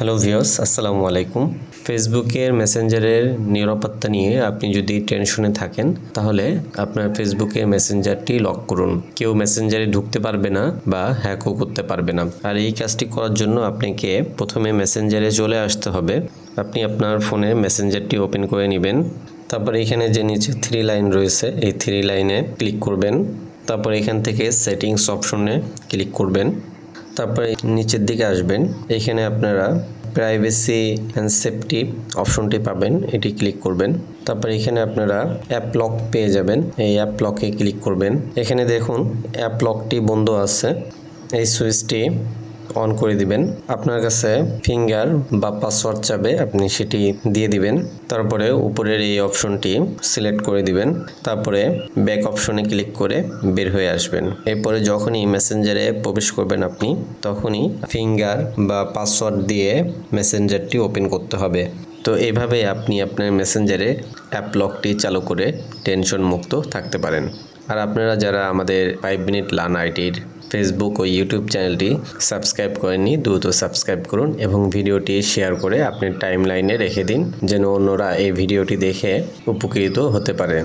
Hello viewers আসসালামু আলাইকুম ফেসবুকের মেসেঞ্জারের নিরাপত্তা নিয়ে আপনি যদি টেনশনে থাকেন, তাহলে আপনার ফেসবুকের মেসেঞ্জারটি লক করুন। কেউ মেসেঞ্জারে ঢুকতে পারবে না বা হ্যাকও করতে পারবে না। আর এই কাজটি করার জন্য আপনাকে প্রথমে মেসেঞ্জারে চলে আসতে হবে। আপনি আপনার ফোনে মেসেঞ্জারটি ওপেন করে নেবেন। তারপর এখানে যে নিচে থ্রি লাইন রয়েছে, এই থ্রি লাইনে ক্লিক করবেন। তারপর এখান থেকে সেটিংস অপশনে ক্লিক করবেন। তারপরে নিচের দিকে আসবেন। এখানে আপনারা প্রাইভেসি অ্যান্ড সেফটি অপশনটি পাবেন, এটি ক্লিক করবেন। তারপর এখানে আপনারা অ্যাপ লক পেয়ে যাবেন। এই অ্যাপ লকে ক্লিক করবেন। এখানে দেখুন অ্যাপ লকটি বন্ধ আছে। এই সুইচটি অন করে দিবেন। আপনার কাছে ফিঙ্গার বা পাসওয়ার্ড চাবে, আপনি সেটি দিয়ে দিবেন। তারপরে উপরের এই অপশনটি সিলেক্ট করে দিবেন। তারপরে ব্যাক অপশনে ক্লিক করে বের হয়ে আসবেন। এরপরে যখনই মেসেঞ্জারে প্রবেশ করবেন আপনি, তখনই ফিঙ্গার বা পাসওয়ার্ড দিয়ে মেসেঞ্জারটি ওপেন করতে হবে। তো এইভাবে আপনি আপনার মেসেঞ্জারে অ্যাপ লকটি চালু করে টেনশন মুক্ত থাকতে পারেন। আর আপনারা যারা আমাদের ফাইভ মিনিট লার্ন আইটির ফেসবুক ও ইউটিউব চ্যানেলটি সাবস্ক্রাইব করেননি, দ্রুত সাবস্ক্রাইব করুন এবং ভিডিওটি শেয়ার করে আপনি টাইম লাইনে রেখে দিন, যেন অন্যরা এই ভিডিওটি দেখে উপকৃত হতে পারে।